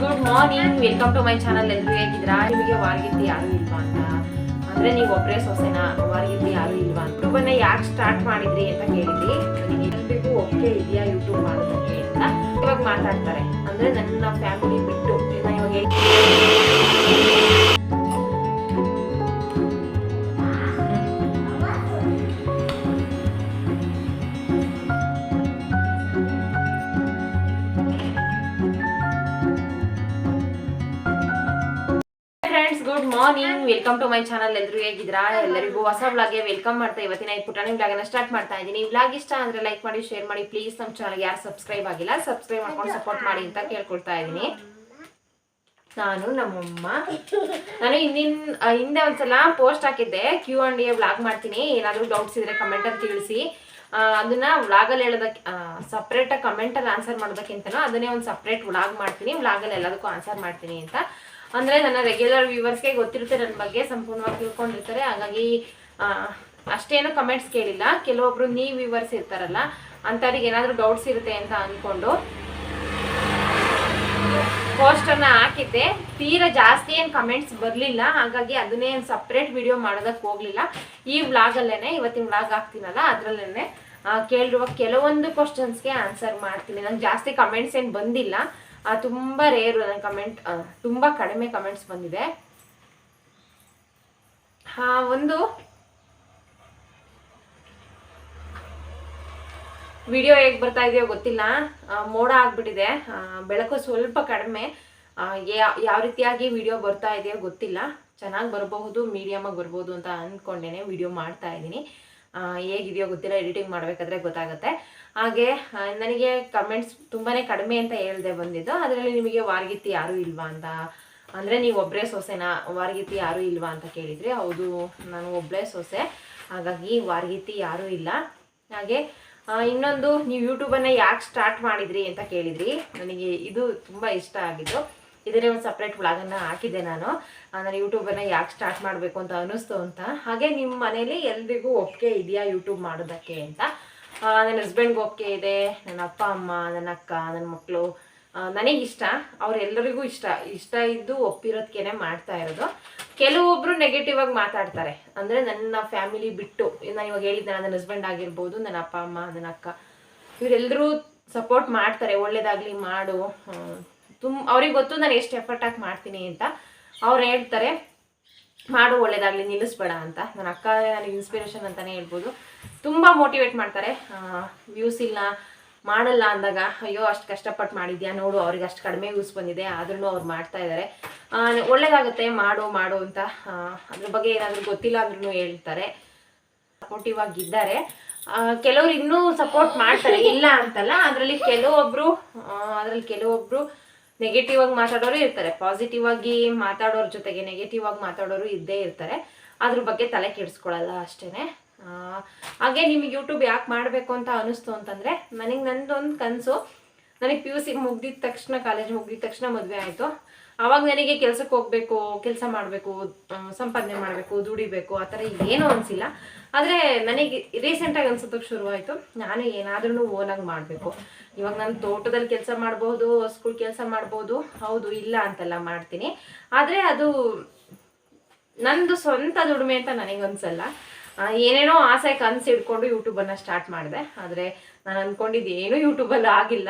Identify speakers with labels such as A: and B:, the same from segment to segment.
A: Good morning welcome to my channel ಎಲ್ಲರೂ ಹೇಗಿದ್ದೀರಾ? ನಿಮಗೆ ವಾರಗಿತ್ತಿ ಯಾರು ಇಲ್ವಾ ಅಂತ. ಅಂದ್ರೆ ನೀವು ಒಬ್ಬರೇ ಸೊಸೆನ? ವಾರಗಿತ್ತಿ ಯಾರು ಇಲ್ವಾ ಅಂತ. ಅನ್ನ ಯಾಕೆ ಸ್ಟಾರ್ಟ್ ಮಾಡಿದ್ರಿ ಅಂತ ಕೇಳಿದ್ರಿ ಎಲ್ರಿಗೂ ಒಪ್ಪಿಗೆ ಇದೆಯಾ ಯೂಟ್ಯೂಬ್ ಮಾಡೋದಕ್ಕೆ ಅಂತ. ಇವಾಗ ಮಾತಾಡ್ತಾರೆ. ಅಂದ್ರೆ ನನ್ನ ಫ್ಯಾಮಿಲಿ ಬಿಟ್ಟು ಇವಾಗ ವೆಲ್ಕಮ್ ಟು ಮೈ ಚಾನಲ್ ಎಲ್ಲರೂ ಹೇಗಿದ್ರಾ ಎಲ್ಲರಿಗೂ ಹೊಸ ವ್ಲಾಗ್ಗೆ ವೆಲ್ಕಮ್ ಮಾಡ್ತಾ ಇವತ್ತಿನ ಈ ಪುಟಾಣಿ ವ್ಲಾಗ್ ಅನ್ನ ಸ್ಟಾರ್ಟ್ ಮಾಡ್ತಾ ಇದ್ದೀನಿ. ವ್ಲಾಗ್ ಇಷ್ಟ ಅಂದ್ರೆ ಲೈಕ್ ಮಾಡಿ ಶೇರ್ ಮಾಡಿ. ಪ್ಲೀಸ್ ನಮ್ಮ ಚಾನಲ್ ಯಾರು ಸಬ್ಸ್ಕ್ರೈಬ್ ಆಗಿಲ್ಲ ಸಬ್ಸ್ಕ್ರೈಬ್ ಮಾಡ್ಕೊಂಡು ಸಪೋರ್ಟ್ ಮಾಡಿ ಅಂತ ಕೇಳ್ಕೊಳ್ತಾ ಇದ್ದೀನಿ. ನಾನು ನಮ್ಮಮ್ಮ. ನಾನು ಹಿಂದಿನ ಹಿಂದೆ ಒಂದ್ಸಲ ಪೋಸ್ಟ್ ಹಾಕಿದ್ದೆ. ಕ್ಯೂ ಅಂಡ್ ಎ ವ್ಲಾಗ್ ಮಾಡ್ತೀನಿ. ಏನಾದರೂ ಡೌಟ್ಸ್ ಇದ್ರೆ ಕಮೆಂಟ್ ಅಲ್ಲಿ ತಿಳಿಸಿ. ಅದನ್ನ ವ್ಲಾಗಲ್ಲಿ ಹೇಳೋದಕ್ಕೆ ಸಪ್ರೇಟಾಗಿ ಕಮೆಂಟಲ್ಲಿ ಆನ್ಸರ್ ಮಾಡೋದಕ್ಕಿಂತನೂ ಅದನ್ನೇ ಒಂದು ಸಪ್ರೇಟ್ ವ್ಲಾಗ್ ಮಾಡ್ತೀನಿ ವ್ಲಾಗಲ್ಲಿ ಎಲ್ಲದಕ್ಕೂ ಆನ್ಸರ್ ಮಾಡ್ತೀನಿ ಅಂತ. ಅಂದರೆ ನನ್ನ ರೆಗ್ಯುಲರ್ ವ್ಯೂವರ್ಸ್ಗೆ ಗೊತ್ತಿರುತ್ತೆ ನನ್ನ ಬಗ್ಗೆ, ಸಂಪೂರ್ಣವಾಗಿ ತಿಳ್ಕೊಂಡಿರ್ತಾರೆ. ಹಾಗಾಗಿ ಅಷ್ಟೇನು ಕಮೆಂಟ್ಸ್ ಕೇಳಿಲ್ಲ. ಕೆಲವೊಬ್ರು ನೀ ವ್ಯೂವರ್ಸ್ ಇರ್ತಾರಲ್ಲ, ಅಂಥವ್ರಿಗೆ ಏನಾದರೂ ಡೌಟ್ಸ್ ಇರುತ್ತೆ ಅಂತ ಅಂದ್ಕೊಂಡು ಪೋಸ್ಟರ್ನ ಹಾಕಿದ್ದೆ. ತೀರಾ ಜಾಸ್ತಿ ಏನು ಕಮೆಂಟ್ಸ್ ಬರಲಿಲ್ಲ. ಹಾಗಾಗಿ ಅದನ್ನೇ ಏನು ಸಪ್ರೇಟ್ ವಿಡಿಯೋ ಮಾಡೋದಕ್ಕೆ ಹೋಗಲಿಲ್ಲ. ಈ ವ್ಲಾಗಲ್ಲೇ ಇವತ್ತಿನ ವ್ಲಾಗ್ ಹಾಕ್ತೀನಲ್ಲ ಅದರಲ್ಲೇ ಕೇಳಿರುವ ಕೆಲವೊಂದು ಕ್ವಶನ್ಸ್ಗೆ ಆನ್ಸರ್ ಮಾಡ್ತೀನಿ. ನಂಗೆ ಜಾಸ್ತಿ ಕಮೆಂಟ್ಸ್ ಏನು ಬಂದಿಲ್ಲ. ತುಂಬ ರೇರು ನನ್ನ ಕಮೆಂಟ್ ತುಂಬ ಕಡಿಮೆ ಕಮೆಂಟ್ಸ್ ಬಂದಿದೆ. ಒಂದು ವಿಡಿಯೋ ಹೇಗೆ ಬರ್ತಾ ಇದೆಯೋ ಗೊತ್ತಿಲ್ಲ. ಮೋಡ ಆಗ್ಬಿಟ್ಟಿದೆ. ಬೆಳಕು ಸ್ವಲ್ಪ ಕಡಿಮೆ. ಯಾವ ರೀತಿಯಾಗಿ ವಿಡಿಯೋ ಬರ್ತಾ ಇದೆಯೋ ಗೊತ್ತಿಲ್ಲ. ಚೆನ್ನಾಗಿ ಬರಬಹುದು ಮೀಡಿಯಮಾಗಿ ಬರ್ಬೋದು ಅಂತ ಅಂದ್ಕೊಂಡೇನೆ ವಿಡಿಯೋ ಮಾಡ್ತಾ ಇದ್ದೀನಿ. ಹೇಗಿದೆಯೋ ಗೊತ್ತಿಲ್ಲ ಎಡಿಟಿಂಗ್ ಮಾಡಬೇಕಾದ್ರೆ ಗೊತ್ತಾಗುತ್ತೆ. ಹಾಗೆ ನನಗೆ ಕಮೆಂಟ್ಸ್ ತುಂಬಾ ಕಡಿಮೆ ಅಂತ ಹೇಳ್ದೆ ಬಂದಿದ್ದು. ಅದರಲ್ಲಿ ನಿಮಗೆ ವಾರಗಿತ್ತಿ ಯಾರೂ ಇಲ್ವಾ ಅಂತ. ಅಂದರೆ ನೀವು ಒಬ್ಬರೇ ಸೊಸೆನಾ? ವಾರಗಿತ್ತಿ ಯಾರೂ ಇಲ್ವಾ ಅಂತ ಕೇಳಿದ್ರಿ, ಹೌದು, ನಾನು ಒಬ್ಬಳೇ ಸೊಸೆ. ಹಾಗಾಗಿ ವಾರಗಿತ್ತಿ ಯಾರೂ ಇಲ್ಲ. ಹಾಗೆ ಇನ್ನೊಂದು, ನೀವು ಯೂಟ್ಯೂಬನ್ನ ಯಾಕೆ ಸ್ಟಾರ್ಟ್ ಮಾಡಿದ್ರಿ ಅಂತ ಕೇಳಿದ್ರಿ. ನನಗೆ ಇದು ತುಂಬ ಇಷ್ಟ ಆಗಿದ್ದು. ಇದನ್ನೇ ಒಂದು ಸಪ್ರೇಟ್ ಬ್ಲಾಗನ್ನು ಹಾಕಿದ್ದೆ ನಾನು. ನಾನು ಯೂಟ್ಯೂಬನ್ನು ಯಾಕೆ ಸ್ಟಾರ್ಟ್ ಮಾಡಬೇಕು ಅಂತ ಅನ್ನಿಸ್ತು ಅಂತ. ಹಾಗೆ ನಿಮ್ಮ ಮನೇಲಿ ಎಲ್ರಿಗೂ ಒಪ್ಪಿಗೆ ಇದೆಯಾ ಯೂಟ್ಯೂಬ್ ಮಾಡೋದಕ್ಕೆ ಅಂತ? ನನ್ನ ಹಸ್ಬೆಂಡ್ಗೆ ಒಪ್ಪಿಗೆ ಇದೆ, ನನ್ನ ಅಪ್ಪ, ಅಮ್ಮ, ನನ್ನ ಅಕ್ಕ, ನನ್ನ ಮಕ್ಕಳು ನನಗಿಷ್ಟ, ಅವರೆಲ್ಲರಿಗೂ ಇಷ್ಟ. ಇಷ್ಟ ಇದ್ದು ಒಪ್ಪಿರೋದಕ್ಕೇನೆ ಮಾಡ್ತಾ ಇರೋದು. ಕೆಲವೊಬ್ರು ನೆಗೆಟಿವ್ ಆಗಿ ಮಾತಾಡ್ತಾರೆ. ಅಂದರೆ ನನ್ನ ಫ್ಯಾಮಿಲಿ ಬಿಟ್ಟು, ನಾನು ಇವಾಗ ಹೇಳಿದ್ದೆ ನನ್ನ ಹಸ್ಬೆಂಡ್ ಆಗಿರ್ಬೋದು, ನನ್ನ ಅಪ್ಪ, ಅಮ್ಮ, ನನ್ನ ಅಕ್ಕ ಇವರೆಲ್ಲರೂ ಸಪೋರ್ಟ್ ಮಾಡ್ತಾರೆ. ಒಳ್ಳೇದಾಗಲಿ ಮಾಡು. ತುಂಬ ಅವ್ರಿಗೆ ಗೊತ್ತು ನಾನು ಎಷ್ಟು ಎಫರ್ಟ್ ಹಾಕಿ ಮಾಡ್ತೀನಿ ಅಂತ. ಅವ್ರು ಹೇಳ್ತಾರೆ, ಮಾಡು, ಒಳ್ಳೇದಾಗಲಿ, ನಿಲ್ಲಿಸ್ಬೇಡ ಅಂತ. ನನ್ನ ಅಕ್ಕ, ನನಗೆ ಇನ್ಸ್ಪಿರೇಷನ್ ಅಂತಲೇ ಹೇಳ್ಬೋದು. ತುಂಬ ಮೋಟಿವೇಟ್ ಮಾಡ್ತಾರೆ. ವ್ಯೂಸ್ ಇಲ್ಲ. ಮಾಡಲ್ಲ ಅಂದಾಗ ಅಯ್ಯೋ ಅಷ್ಟು ಕಷ್ಟಪಟ್ಟು ಮಾಡಿದ್ಯಾ? ನೋಡು ಅವ್ರಿಗೆ ಅಷ್ಟು ಕಡಿಮೆ ಯೂಸ್ ಬಂದಿದೆ ಆದ್ರೂ ಅವ್ರು ಮಾಡ್ತಾ ಇದ್ದಾರೆ ಒಳ್ಳೇದಾಗುತ್ತೆ ಮಾಡು ಮಾಡು ಅಂತ ಅದ್ರ ಬಗ್ಗೆ ಏನಾದರೂ ಗೊತ್ತಿಲ್ಲ ಅಂದ್ರೂ ಹೇಳ್ತಾರೆ. ಸಪೋರ್ಟಿವ್ ಆಗಿದ್ದಾರೆ. ಕೆಲವ್ರು ಇನ್ನೂ ಸಪೋರ್ಟ್ ಮಾಡ್ತಾರೆ ಇಲ್ಲ ಅಂತಲ್ಲ ಅದರಲ್ಲಿ ಕೆಲವೊಬ್ರು ಅದರಲ್ಲಿ ಕೆಲವೊಬ್ರು ನೆಗೆಟಿವ್ ಆಗಿ ಮಾತಾಡೋರು ಇರ್ತಾರೆ. ಪಾಸಿಟಿವ್ ಆಗಿ ಮಾತಾಡೋರ ಜೊತೆಗೆ ನೆಗೆಟಿವ್ ಆಗಿ ಮಾತಾಡೋರು ಇದ್ದೇ ಇರ್ತಾರೆ. ಅದ್ರ ಬಗ್ಗೆ ತಲೆ ಕೆಡಿಸ್ಕೊಳ್ಳಲ್ಲ ಅಷ್ಟೇನೆ. ಆ, ಹಾಗೆ ನಿಮಗೆ ಯೂಟ್ಯೂಬ್ ಯಾಕೆ ಮಾಡಬೇಕು ಅಂತ ಅನಿಸ್ತು ಅಂತಂದರೆ ನನಗೆ ನಂದೊಂದು ಕನಸು ನನಗೆ ಪಿ ಯು ಸಿ ಮುಗ್ದಿದ ತಕ್ಷಣ ಕಾಲೇಜ್ ಮುಗ್ದಿದ ತಕ್ಷಣ ಮದುವೆ ಆಯಿತು. ಆವಾಗ ನನಗೆ ಕೆಲ್ಸಕ್ಕೆ ಹೋಗಬೇಕು ಕೆಲಸ ಮಾಡಬೇಕು ಸಂಪಾದನೆ ಮಾಡಬೇಕು ದುಡಿಬೇಕು ಆ ಥರ ಏನೂ ಅನಿಸಿಲ್ಲ. ಆದರೆ ನನಗೆ ರೀಸೆಂಟಾಗಿ ಅನ್ಸೋದಕ್ಕೆ ಶುರುವಾಯಿತು. ನಾನು ಏನಾದ್ರೂ ಓನಾಗಿ ಮಾಡಬೇಕು. ಇವಾಗ ನಾನು ತೋಟದಲ್ಲಿ ಕೆಲಸ ಮಾಡ್ಬೋದು ಸ್ಕೂಲ್ ಕೆಲಸ ಮಾಡ್ಬೋದು ಹೌದು ಇಲ್ಲ ಅಂತೆಲ್ಲ ಮಾಡ್ತೀನಿ. ಆದರೆ ಅದು ನಂದು ಸ್ವಂತ ದುಡಿಮೆ ಅಂತ ನನಗನ್ಸಲ್ಲ ಆ, ಏನೇನೋ ಆಸೆ ಕನ್ಸು ಇಟ್ಕೊಂಡು ಯೂಟ್ಯೂಬನ್ನು ಸ್ಟಾರ್ಟ್ ಮಾಡಿದೆ. ಆದರೆ ನಾನು ಅಂದ್ಕೊಂಡಿದ್ದು ಏನೂ ಯೂಟ್ಯೂಬಲ್ಲಿ ಆಗಿಲ್ಲ.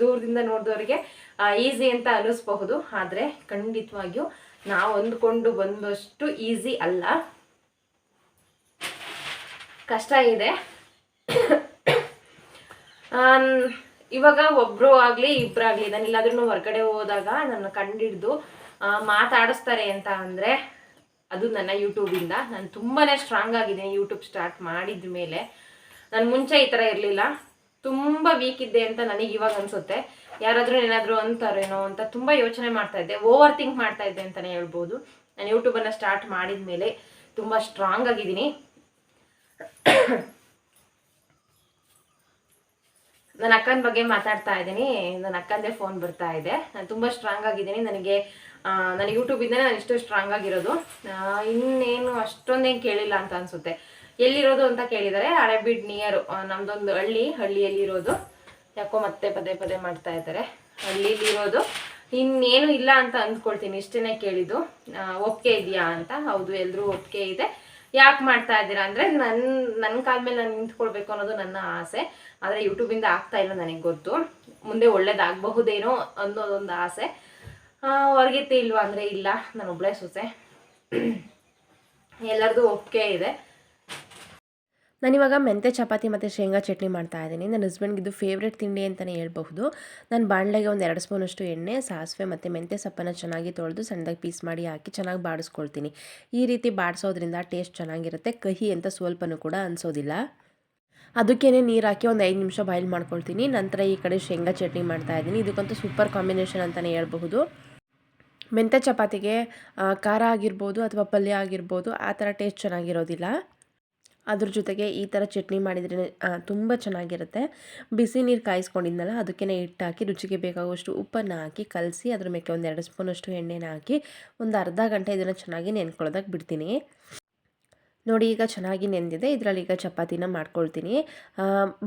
A: ದೂರದಿಂದ ನೋಡಿದವರಿಗೆ ಈಸಿ ಅಂತ ಅನ್ನಿಸ್ಬಹುದು. ಆದರೆ ಖಂಡಿತವಾಗಿಯೂ ನಾವು ಅಂದ್ಕೊಂಡು ಬಂದಷ್ಟು ಈಸಿ ಅಲ್ಲ. ಕಷ್ಟ ಇದೆ. ಇವಾಗ ಒಬ್ರು ಆಗಲಿ ಇಬ್ಬರಾಗಲಿ ನಾನು ಇಲ್ಲಾದ್ರೂ ಹೊರಗಡೆ ಹೋದಾಗ ನನ್ನ ಕಂಡಿಡ್ದು ಮಾತಾಡಿಸ್ತಾರೆ ಅಂತ ಅಂದ್ರೆ ಅದು ನನ್ನ ಯೂಟ್ಯೂಬಿಂದ ನಾನು ತುಂಬಾನೇ ಸ್ಟ್ರಾಂಗ್ ಆಗಿದ್ದೀನಿ ಯೂಟ್ಯೂಬ್ ಸ್ಟಾರ್ಟ್ ಮಾಡಿದ ಮೇಲೆ. ನಾನು ಮುಂಚೆ ಈ ಥರ ಇರಲಿಲ್ಲ. ತುಂಬ ವೀಕ್ ಇದ್ದೆ ಅಂತ ನನಗೆ ಇವಾಗ ಅನ್ಸುತ್ತೆ. ಯಾರಾದರೂ ಏನಾದರೂ ಅಂತಾರೇನೋ ಅಂತ ತುಂಬ ಯೋಚನೆ ಮಾಡ್ತಾ ಇದ್ದೆ. ಓವರ್ ಥಿಂಕ್ ಮಾಡ್ತಾ ಇದ್ದೆ ಅಂತಲೇ ಹೇಳ್ಬೋದು. ನಾನು ಯೂಟ್ಯೂಬನ್ನು ಸ್ಟಾರ್ಟ್ ಮಾಡಿದ ಮೇಲೆ ತುಂಬ ಸ್ಟ್ರಾಂಗ್ ಆಗಿದ್ದೀನಿ. ನನ್ನ ಅಕ್ಕನ ಬಗ್ಗೆ ಮಾತಾಡ್ತಾ ಇದ್ದೀನಿ. ನನ್ನ ಅಕ್ಕಂದೇ ಫೋನ್ ಬರ್ತಾ ಇದೆ. ನಾನು ತುಂಬ ಸ್ಟ್ರಾಂಗ್ ಆಗಿದ್ದೀನಿ. ನನಗೆ ನಾನು ಯೂಟ್ಯೂಬಿಂದನೇ ನಾನು ಇಷ್ಟು ಸ್ಟ್ರಾಂಗ್ ಆಗಿರೋದು. ಇನ್ನೇನು ಅಷ್ಟೊಂದೇನು ಕೇಳಿಲ್ಲ ಅಂತ ಅನಿಸುತ್ತೆ. ಎಲ್ಲಿರೋದು ಅಂತ ಕೇಳಿದ್ದಾರೆ ಹಳೆಬೀಡ್ ನಿಯರ್ ನಮ್ದೊಂದು ಹಳ್ಳಿ, ಹಳ್ಳಿಯಲ್ಲಿರೋದು. ಯಾಕೋ ಮತ್ತೆ ಪದೇ ಪದೇ ಮಾಡ್ತಾ ಇದ್ದಾರೆ. ಹಳ್ಳಿಯಲ್ಲಿ ಇರೋದು ಇನ್ನೇನು ಇಲ್ಲ ಅಂತ ಅಂದ್ಕೊಳ್ತೀನಿ. ಇಷ್ಟೇ ಕೇಳಿದ್ದು. ಒಪ್ಪಿಗೆ ಇದೆಯಾ ಅಂತ. ಹೌದು ಎಲ್ಲರೂ ಒಪ್ಪಿಗೆ ಇದೆ. ಯಾಕೆ ಮಾಡ್ತಾ ಇದ್ದೀರಾ ಅಂದರೆ ನನ್ನ ನನ್ನ ಕಾಲ ಮೇಲೆ ನಾನು ನಿಂತ್ಕೊಳ್ಬೇಕು ಅನ್ನೋದು ನನ್ನ ಆಸೆ. ಆದರೆ ಯೂಟ್ಯೂಬಿಂದ ಆಗ್ತಾ ಇಲ್ಲ ನನಗೆ ಗೊತ್ತು. ಮುಂದೆ ಒಳ್ಳೇದಾಗಬಹುದೇನೋ ಅನ್ನೋದೊಂದು ಆಸೆ. ಹೊರಗಿತ್ತು ಇಲ್ವಾ ಅಂದರೆ ಇಲ್ಲ. ನಾನು ಒಬ್ಬಳೇ ಸೊಸೆ. ಎಲ್ಲರದು ಒಪ್ಪಿಗೆ ಇದೆ.
B: ನಾನಿವಾಗ ಮೆಂತೆ ಚಪಾತಿ ಮತ್ತು ಶೇಂಗಾ ಚಟ್ನಿ ಮಾಡ್ತಾ ಇದ್ದೀನಿ. ನನ್ನ ಹಸ್ಬೆಂಡ್ಗೆ ಇದು ಫೇವ್ರೇಟ್ ತಿಂಡಿ ಅಂತಲೇ ಹೇಳ್ಬಹುದು. ನಾನು ಬಾಣಲೆಗೆ ಒಂದು ಎರಡು ಸ್ಪೂನಷ್ಟು ಎಣ್ಣೆ, ಸಾಸಿವೆ ಮತ್ತು ಮೆಂತೆ ಸೊಪ್ಪನ್ನು ಚೆನ್ನಾಗಿ ತೊಳೆದು ಸಣ್ಣದಾಗಿ ಪೀಸ್ ಮಾಡಿ ಹಾಕಿ ಚೆನ್ನಾಗಿ ಬಾಡಿಸ್ಕೊಳ್ತೀನಿ. ಈ ರೀತಿ ಬಾಡಿಸೋದ್ರಿಂದ ಟೇಸ್ಟ್ ಚೆನ್ನಾಗಿರುತ್ತೆ. ಕಹಿ ಅಂತ ಸ್ವಲ್ಪನೂ ಕೂಡ ಅನಿಸೋದಿಲ್ಲ. ಅದಕ್ಕೇನೆ ನೀರು ಹಾಕಿ ಒಂದು ಐದು ನಿಮಿಷ ಬಾಯ್ಲ್ ಮಾಡ್ಕೊಳ್ತೀನಿ. ನಂತರ ಈ ಕಡೆ ಶೇಂಗಾ ಚಟ್ನಿ ಮಾಡ್ತಾ ಇದ್ದೀನಿ. ಇದಕ್ಕಂತೂ ಸೂಪರ್ ಕಾಂಬಿನೇಷನ್ ಅಂತಲೇ ಹೇಳ್ಬಹುದು. ಮೆಂತೆ ಚಪಾತಿಗೆ ಖಾರ ಆಗಿರ್ಬೋದು ಅಥವಾ ಪಲ್ಯ ಆಗಿರ್ಬೋದು, ಆ ಥರ ಟೇಸ್ಟ್ ಚೆನ್ನಾಗಿರೋದಿಲ್ಲ. ಅದ್ರ ಜೊತೆಗೆ ಈ ಥರ ಚಟ್ನಿ ಮಾಡಿದ್ರೆ ತುಂಬ ಚೆನ್ನಾಗಿರುತ್ತೆ. ಬಿಸಿ ನೀರು ಕಾಯಿಸ್ಕೊಂಡಿದ್ನಲ್ಲ ಅದಕ್ಕೆ ಹಿಟ್ಟು ಹಾಕಿ ರುಚಿಗೆ ಬೇಕಾಗುವಷ್ಟು ಉಪ್ಪನ್ನು ಹಾಕಿ, ಕಲಸಿ, ಅದ್ರ ಮೇಲೆ ಒಂದು ಎರಡು ಸ್ಪೂನಷ್ಟು ಎಣ್ಣೆನ ಹಾಕಿ, ಒಂದು ಅರ್ಧ ಗಂಟೆ ಇದನ್ನು ಚೆನ್ನಾಗಿ ನೆನ್ಕೊಳ್ಳೋದಕ್ಕೆ ಬಿಡ್ತೀನಿ. ನೋಡಿ ಈಗ ಚೆನ್ನಾಗಿ ನೆಂದಿದೆ, ಇದರಲ್ಲಿ ಈಗ ಚಪಾತಿನ ಮಾಡ್ಕೊಳ್ತೀನಿ.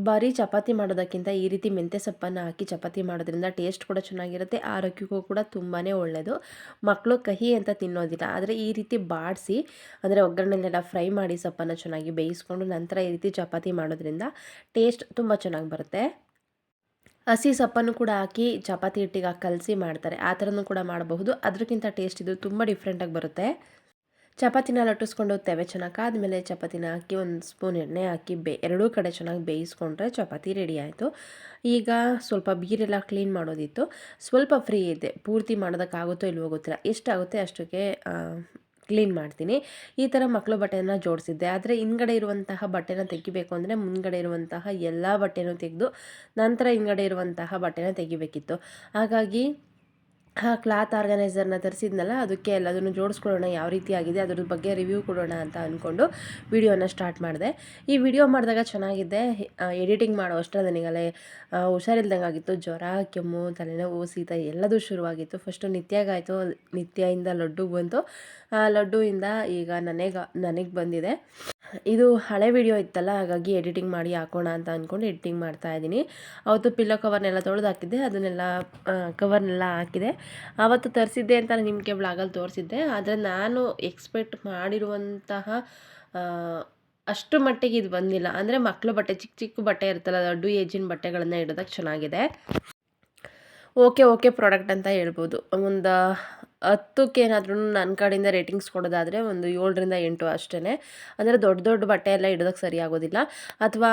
B: ಬರೀ ಚಪಾತಿ ಮಾಡೋದಕ್ಕಿಂತ ಈ ರೀತಿ ಮೆಂತ್ಯ ಸೊಪ್ಪನ್ನು ಹಾಕಿ ಚಪಾತಿ ಮಾಡೋದ್ರಿಂದ ಟೇಸ್ಟ್ ಕೂಡ ಚೆನ್ನಾಗಿರುತ್ತೆ, ಆರೋಗ್ಯಕ್ಕೂ ಕೂಡ ತುಂಬಾ ಒಳ್ಳೆಯದು ಮಕ್ಕಳು ಕಹಿ ಅಂತ ತಿನ್ನೋದಿಲ್ಲ, ಆದರೆ ಈ ರೀತಿ ಬಾಡಿಸಿ, ಅಂದರೆ ಒಗ್ಗರಣೆಲೆಲ್ಲ ಫ್ರೈ ಮಾಡಿ ಸೊಪ್ಪನ್ನು ಚೆನ್ನಾಗಿ ಬೇಯಿಸ್ಕೊಂಡು ನಂತರ ಈ ರೀತಿ ಚಪಾತಿ ಮಾಡೋದ್ರಿಂದ ಟೇಸ್ಟ್ ತುಂಬ ಚೆನ್ನಾಗಿ ಬರುತ್ತೆ. ಹಸಿ ಸೊಪ್ಪನ್ನು ಕೂಡ ಹಾಕಿ ಚಪಾತಿ ಹಿಟ್ಟಿಗೆ ಕಲಸಿ ಮಾಡ್ತಾರೆ, ಆ ಥರನೂ ಕೂಡ ಮಾಡಬಹುದು ಅದಕ್ಕಿಂತ ಟೇಸ್ಟ್ ಇದು ತುಂಬ ಡಿಫ್ರೆಂಟಾಗಿ ಬರುತ್ತೆ. ಚಪಾತಿನ ಲಟ್ಟಿಸ್ಕೊಂಡು ತೆವೆ ಚೆನ್ನಾಗಿ. ಆದಮೇಲೆ ಚಪಾತಿನ ಹಾಕಿ ಒಂದು ಸ್ಪೂನ್ ಎಣ್ಣೆ ಹಾಕಿ ಬೇ, ಎರಡೂ ಕಡೆ ಚೆನ್ನಾಗಿ ಬೇಯಿಸ್ಕೊಂಡ್ರೆ ಚಪಾತಿ ರೆಡಿ ಆಯಿತು. ಈಗ ಸ್ವಲ್ಪ ಬೀರೆಲ್ಲ ಕ್ಲೀನ್ ಮಾಡೋದಿತ್ತು. ಸ್ವಲ್ಪ ಫ್ರೀ ಇದೆ. ಪೂರ್ತಿ ಮಾಡೋದಕ್ಕಾಗುತ್ತೋ ಇಲ್ವೋ ಗೊತ್ತಿಲ್ಲ. ಎಷ್ಟಾಗುತ್ತೆ ಅಷ್ಟಕ್ಕೆ ಕ್ಲೀನ್ ಮಾಡ್ತೀನಿ. ಈ ಥರ ಮಕ್ಕಳು ಬಟ್ಟೆನ ಜೋಡಿಸಿದ್ದೆ. ಆದರೆ ಹಿಂದ್ಗಡೆ ಇರುವಂತಹ ಬಟ್ಟೆನ ತೆಗಿಬೇಕು ಅಂದರೆ ಮುಂದ್ಗಡೆ ಇರುವಂತಹ ಎಲ್ಲ ಬಟ್ಟೆನೂ ತೆಗೆದು ನಂತರ ಹಿಂದ್ಗಡೆ ಇರುವಂತಹ ಬಟ್ಟೆನ ತೆಗಿಬೇಕಿತ್ತು. ಹಾಗಾಗಿ ಆ ಕ್ಲಾತ್ ಆರ್ಗನೈಸರ್ನ ತರಿಸಿದ್ನಲ್ಲ, ಅದಕ್ಕೆ ಎಲ್ಲದನ್ನು ಜೋಡಿಸ್ಕೊಳ್ಳೋಣ, ಯಾವ ರೀತಿ ಆಗಿದೆ ಅದ್ರ ಬಗ್ಗೆ ರಿವ್ಯೂ ಕೊಡೋಣ ಅಂತ ಅಂದ್ಕೊಂಡು ವಿಡಿಯೋನ ಸ್ಟಾರ್ಟ್ ಮಾಡಿದೆ. ಈ ವಿಡಿಯೋ ಮಾಡಿದಾಗ ಚೆನ್ನಾಗಿದೆ ಎಡಿಟಿಂಗ್ ಮಾಡೋ ಅಷ್ಟರಲ್ಲಿ ನನಗಲ್ಲೇ ಹುಷಾರಿಲ್ದಂಗೆ ಆಗಿತ್ತು. ಜ್ವರ, ಕೆಮ್ಮು, ತಲೆನೋವು ಸೀತ ಎಲ್ಲದೂ ಶುರುವಾಗಿತ್ತು. ಫಸ್ಟು ನಿತ್ಯಾಗಾಯಿತು. ನಿತ್ಯದಿಂದ ಲಡ್ಡು ಬಂತು. ಇಂದ ಈಗ ನನಗೆ ನನಗೆ ಬಂದಿದೆ. ಇದು ಹಳೆ ವಿಡಿಯೋ ಇತ್ತಲ್ಲ, ಹಾಗಾಗಿ ಎಡಿಟಿಂಗ್ ಮಾಡಿ ಹಾಕೋಣ ಅಂತ ಅಂದ್ಕೊಂಡು ಎಡಿಟಿಂಗ್ ಮಾಡ್ತಾ ಇದ್ದೀನಿ. ಅವತ್ತು ಪಿಲ್ಲೋ ಕವರ್ನೆಲ್ಲ ತೊಳೆದು ಹಾಕಿದ್ದೆ, ಅದನ್ನೆಲ್ಲ ಕವರ್ನೆಲ್ಲ ಹಾಕಿದೆ. ಆವತ್ತು ತರಿಸಿದ್ದೆ ಅಂತ ನಿಮಗೆ ಬ್ಲಾಗಲ್ಲಿ ತೋರಿಸಿದ್ದೆ, ಆದರೆ ನಾನು ಎಕ್ಸ್ಪೆಕ್ಟ್ ಮಾಡಿರುವಂತಹ ಅಷ್ಟು ಮಟ್ಟಿಗೆ ಇದು ಬಂದಿಲ್ಲ. ಅಂದರೆ ಮಕ್ಕಳು ಬಟ್ಟೆ ಚಿಕ್ಕ ಚಿಕ್ಕ ಬಟ್ಟೆ ಇರುತ್ತಲ್ಲ ದೊಡ್ಡ ಏಜಿನ ಬಟ್ಟೆಗಳನ್ನು ಇಡೋದಕ್ಕೆ ಚೆನ್ನಾಗಿದೆ. ಓಕೆ ಓಕೆ ಪ್ರಾಡಕ್ಟ್ ಅಂತ ಹೇಳ್ಬೋದು. ಒಂದು ಹತ್ತಕ್ಕೆ ಏನಾದ್ರೂ ನನ್ನ ಕಡೆಯಿಂದ ರೇಟಿಂಗ್ಸ್ ಕೊಡೋದಾದರೆ ಒಂದು ಏಳರಿಂದ ಎಂಟು ಅಷ್ಟೇ ಅಂದರೆ ದೊಡ್ಡ ದೊಡ್ಡ ಬಟ್ಟೆ ಎಲ್ಲ ಇಡೋದಕ್ಕೆ ಸರಿ ಆಗೋದಿಲ್ಲ. ಅಥವಾ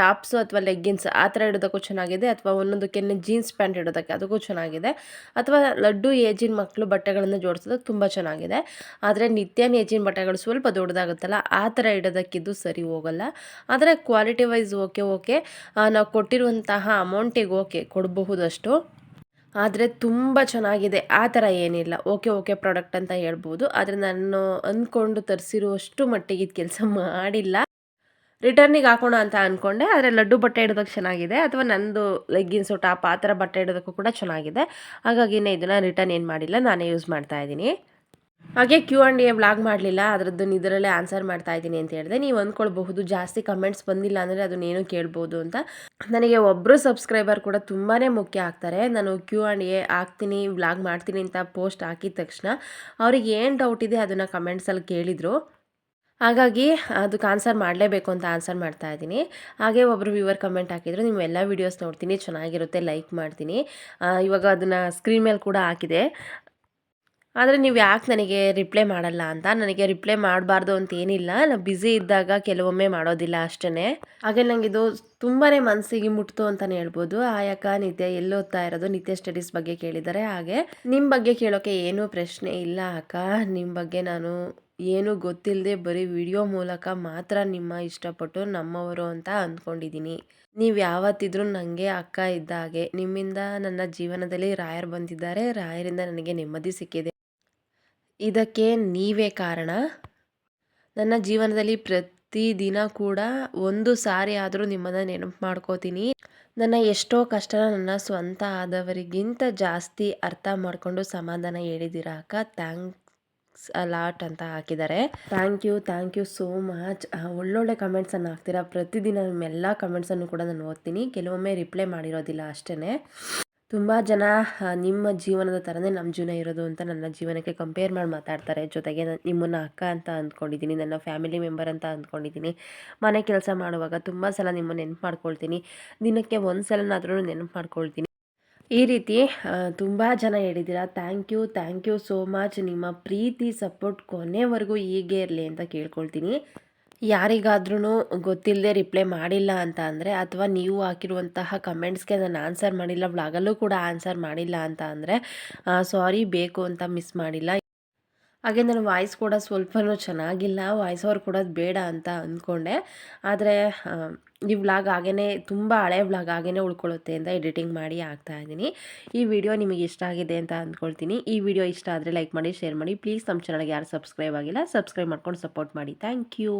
B: ಟಾಪ್ಸು ಅಥವಾ ಲೆಗ್ಗಿನ್ಸ್ ಆ ಥರ ಇಡೋದಕ್ಕೂ ಚೆನ್ನಾಗಿದೆ. ಅಥವಾ ಒಂದೊಂದಕ್ಕೆ ಜೀನ್ಸ್ ಪ್ಯಾಂಟ್ ಇಡೋದಕ್ಕೆ ಅದಕ್ಕೂ ಚೆನ್ನಾಗಿದೆ. ಅಥವಾ ಲಡ್ಡು, ಏಜಿನ ಮಕ್ಕಳು ಬಟ್ಟೆಗಳನ್ನು ಜೋಡಿಸೋದಕ್ಕೆ ತುಂಬ ಚೆನ್ನಾಗಿದೆ. ಆದರೆ ನಿತ್ಯನ ಏಜಿನ ಬಟ್ಟೆಗಳು ಸ್ವಲ್ಪ ದೊಡ್ಡದಾಗುತ್ತಲ್ಲ, ಆ ಥರ ಇಡೋದಕ್ಕಿದ್ದು ಸರಿ ಹೋಗಲ್ಲ. ಆದರೆ ಕ್ವಾಲಿಟಿ ವೈಸ್ ಓಕೆ ಓಕೆ ನಾವು ಕೊಟ್ಟಿರುವಂತಹ ಅಮೌಂಟಿಗೆ ಓಕೆ ಕೊಡಬಹುದಷ್ಟು. ಆದರೆ ತುಂಬ ಚೆನ್ನಾಗಿದೆ. ಆ ಥರ ಏನಿಲ್ಲ. ಓಕೆ ಓಕೆ ಪ್ರಾಡಕ್ಟ್ ಅಂತ ಹೇಳ್ಬೋದು. ಆದರೆ ನಾನು ಅಂದ್ಕೊಂಡು ತರಿಸಿರುವಷ್ಟು ಮಟ್ಟಿಗೆ ಇದು ಕೆಲಸ ಮಾಡಿಲ್ಲ. ರಿಟರ್ನಿಗೆ ಹಾಕೋಣ ಅಂತ ಅಂದ್ಕೊಂಡೆ ಆದರೆ ಲಡ್ಡು ಬಟ್ಟೆ ಇಡೋದಕ್ಕೆ ಚೆನ್ನಾಗಿದೆ. ಅಥವಾ ನಂದು ಲೆಗ್ಗಿನ್ಸು ಟಾಪ್ ಆ ಥರ ಬಟ್ಟೆ ಇಡೋದಕ್ಕೂ ಕೂಡ ಚೆನ್ನಾಗಿದೆ. ಹಾಗಾಗಿನೇ ಇದನ್ನು ರಿಟರ್ನ್ ಏನು ಮಾಡಿಲ್ಲ. ನಾನೇ ಯೂಸ್ ಮಾಡ್ತಾ ಇದ್ದೀನಿ. ಹಾಗೆ ಕ್ಯೂ ಆ್ಯಂಡ್ ಎ ವ್ಲಾಗ್ ಮಾಡಲಿಲ್ಲ, ಅದರದ್ದು ಇದರಲ್ಲೇ ಆನ್ಸರ್ ಮಾಡ್ತಾ ಇದ್ದೀನಿ ಅಂತ ಹೇಳಿದೆ. ನೀವು ಅಂದ್ಕೊಳ್ಬಹುದು ಜಾಸ್ತಿ ಕಮೆಂಟ್ಸ್ ಬಂದಿಲ್ಲ ಅಂದರೆ ಅದನ್ನೇನು ಕೇಳ್ಬೋದು ಅಂತ. ನನಗೆ ಒಬ್ಬರು ಸಬ್ಸ್ಕ್ರೈಬರ್ ಕೂಡ ತುಂಬಾ ಮುಖ್ಯ ಆಗ್ತಾರೆ. ನಾನು ಕ್ಯೂ ಆ್ಯಂಡ್ ಎ ಹಾಕ್ತೀನಿ ವ್ಲಾಗ್ ಮಾಡ್ತೀನಿ ಅಂತ ಪೋಸ್ಟ್ ಹಾಕಿದ ತಕ್ಷಣ ಅವ್ರಿಗೆ ಏನು ಡೌಟ್ ಇದೆ ಅದನ್ನು ಕಮೆಂಟ್ಸಲ್ಲಿ ಕೇಳಿದರು. ಹಾಗಾಗಿ ಅದಕ್ಕೆ ಆನ್ಸರ್ ಮಾಡಲೇಬೇಕು ಅಂತ ಆನ್ಸರ್ ಮಾಡ್ತಾ ಇದ್ದೀನಿ. ಹಾಗೆ ಒಬ್ಬರು ವ್ಯೂವರ್ ಕಮೆಂಟ್ ಹಾಕಿದ್ರು, ನೀವು ಎಲ್ಲ ವೀಡಿಯೋಸ್ ನೋಡ್ತೀನಿ, ಚೆನ್ನಾಗಿರುತ್ತೆ ಲೈಕ್ ಮಾಡ್ತೀನಿ. ಇವಾಗ ಅದನ್ನು ಸ್ಕ್ರೀನ್ ಮೇಲೆ ಕೂಡ ಹಾಕಿದೆ. ಆದರೆ ನೀವು ಯಾಕೆ ನನಗೆ ರಿಪ್ಲೈ ಮಾಡಲ್ಲ ಅಂತ? ನನಗೆ ರಿಪ್ಲೈ ಮಾಡಬಾರ್ದು ಅಂತ ಏನಿಲ್ಲ. ನಾನು ಬ್ಯುಸಿ ಇದ್ದಾಗ ಕೆಲವೊಮ್ಮೆ ಮಾಡೋದಿಲ್ಲ ಅಷ್ಟೇ ಹಾಗೆ ನನಗೆ ಇದು ತುಂಬಾ ಮನಸ್ಸಿಗೆ ಮುಟ್ತು ಅಂತಲೇ ಹೇಳ್ಬೋದು. ಆಯಕ ನಿತ್ಯ ಎಲ್ಲಿ ಓದ್ತಾ ಇರೋದು? ನಿತ್ಯ ಸ್ಟಡೀಸ್ ಬಗ್ಗೆ ಕೇಳಿದ್ದಾರೆ ಹಾಗೆ. ನಿಮ್ಮ ಬಗ್ಗೆ ಕೇಳೋಕ್ಕೆ ಏನೂ ಪ್ರಶ್ನೆ ಇಲ್ಲ ಅಕ್ಕ. ನಿಮ್ಮ ಬಗ್ಗೆ ನಾನು ಏನು ಗೊತ್ತಿಲ್ಲದೆ ಬರೀ ವಿಡಿಯೋ ಮೂಲಕ ಮಾತ್ರ ನಿಮ್ಮ ಇಷ್ಟಪಟ್ಟು ನಮ್ಮವರು ಅಂತ ಅಂದ್ಕೊಂಡಿದ್ದೀನಿ ನೀವು ಯಾವತ್ತಿದ್ರೂ ನನಗೆ ಅಕ್ಕ ಇದ್ದ ಹಾಗೆ. ನಿಮ್ಮಿಂದ ನನ್ನ ಜೀವನದಲ್ಲಿ ರಾಯರ್ ಬಂದಿದ್ದಾರೆ. ರಾಯರಿಂದ ನನಗೆ ನೆಮ್ಮದಿ ಸಿಕ್ಕಿದೆ. ಇದಕ್ಕೆ ನೀವೇ ಕಾರಣ? ನನ್ನ ಜೀವನದಲ್ಲಿ ಪ್ರತಿದಿನ ಕೂಡ ಒಂದು ಸಾರಿ ಆದರೂ ನಿಮ್ಮನ್ನು ನೆನಪು ಮಾಡ್ಕೋತೀನಿ. ನನ್ನ ಎಷ್ಟೋ ಕಷ್ಟನ ನನ್ನ ಸ್ವಂತ ಆದವರಿಗಿಂತ ಜಾಸ್ತಿ ಅರ್ಥ ಮಾಡಿಕೊಂಡು ಸಮಾಧಾನ ಹೇಳಿದ್ದೀರ ಅಕ್ಕ? ಥ್ಯಾಂಕ್ಸ್ ಅಲಾಟ್ ಅಂತ ಹಾಕಿದ್ದಾರೆ. Thank you thank you so much. ಒಳ್ಳೊಳ್ಳೆ ಕಮೆಂಟ್ಸನ್ನು ಹಾಕ್ತೀರಾ? ಪ್ರತಿದಿನ ನಿಮ್ಮೆಲ್ಲ ಕಮೆಂಟ್ಸನ್ನು ಕೂಡ ನಾನು ಓದ್ತೀನಿ. ಕೆಲವೊಮ್ಮೆ ರಿಪ್ಲೈ ಮಾಡಿರೋದಿಲ್ಲ ಅಷ್ಟೇ ತುಂಬ ಜನ ನಿಮ್ಮ ಜೀವನದ ಥರನೇ ನಮ್ಮ ಜೀವನ ಇರೋದು ಅಂತ ನನ್ನ ಜೀವನಕ್ಕೆ ಕಂಪೇರ್ ಮಾಡಿ ಮಾತಾಡ್ತಾರೆ. ಜೊತೆಗೆ ನಾನು ನಿಮ್ಮನ್ನು ಅಕ್ಕ ಅಂತ ಅಂದ್ಕೊಂಡಿದ್ದೀನಿ, ನನ್ನ ಫ್ಯಾಮಿಲಿ ಮೆಂಬರ್ ಅಂತ ಅಂದ್ಕೊಂಡಿದ್ದೀನಿ. ಮನೆ ಕೆಲಸ ಮಾಡುವಾಗ ತುಂಬ ಸಲ ನಿಮ್ಮನ್ನು ನೆನಪು ಮಾಡ್ಕೊಳ್ತೀನಿ. ದಿನಕ್ಕೆ ಒಂದು ಸಲನಾದ್ರೂ ನೆನಪು ಮಾಡ್ಕೊಳ್ತೀನಿ. ಈ ರೀತಿ ತುಂಬ ಜನ ಹೇಳಿದ್ದೀರಾ thank you thank you so much ನಿಮ್ಮ ಪ್ರೀತಿ ಸಪೋರ್ಟ್ ಕೊನೆವರೆಗೂ ಹೀಗೆ ಇರಲಿ ಅಂತ ಕೇಳ್ಕೊಳ್ತೀನಿ. ಯಾರಿಗಾದ್ರೂ ಗೊತ್ತಿಲ್ಲದೆ ರಿಪ್ಲೈ ಮಾಡಿಲ್ಲ ಅಂತ ಅಂದರೆ ಅಥವಾ ನೀವು ಹಾಕಿರುವಂತಹ ಕಮೆಂಟ್ಸ್ಗೆ ನಾನು ಆನ್ಸರ್ ಮಾಡಿಲ್ಲ ವ್ಲಾಗಲ್ಲೂ ಕೂಡ ಆನ್ಸರ್ ಮಾಡಿಲ್ಲ ಅಂತ ಅಂದರೆ ಸಾರಿ ಬೇಕು ಅಂತ ಮಿಸ್ ಮಾಡಿಲ್ಲ. ಹಾಗೆ ನನ್ನ ವಾಯ್ಸ್ ಕೂಡ ಸ್ವಲ್ಪನೂ ಚೆನ್ನಾಗಿಲ್ಲ ವಾಯ್ಸ್ ಅವ್ರು ಕೊಡೋದು ಬೇಡ ಅಂತ ಅಂದ್ಕೊಂಡೆ ಆದರೆ ಈ ವ್ಲಾಗ್ ಹಾಗೇ ತುಂಬ ಹಳೆ ವ್ಲಾಗ್ ಹಾಗೇ ಉಳ್ಕೊಳ್ಳುತ್ತೆ ಅಂತ ಎಡಿಟಿಂಗ್ ಮಾಡಿ ಹಾಕ್ತಾ ಇದ್ದೀನಿ. ಈ ವಿಡಿಯೋ ನಿಮಗೆ ಇಷ್ಟ ಆಗಿದೆ ಅಂತ ಅಂದ್ಕೊಳ್ತೀನಿ ಈ ವಿಡಿಯೋ ಇಷ್ಟ ಆದರೆ ಲೈಕ್ ಮಾಡಿ ಶೇರ್ ಮಾಡಿ. ಪ್ಲೀಸ್ ನಮ್ಮ ಚಾನಲ್ಗೆ ಯಾರು ಸಬ್ಸ್ಕ್ರೈಬ್ ಆಗಿಲ್ಲ ಸಬ್ಸ್ಕ್ರೈಬ್ ಮಾಡ್ಕೊಂಡು ಸಪೋರ್ಟ್ ಮಾಡಿ. Thank you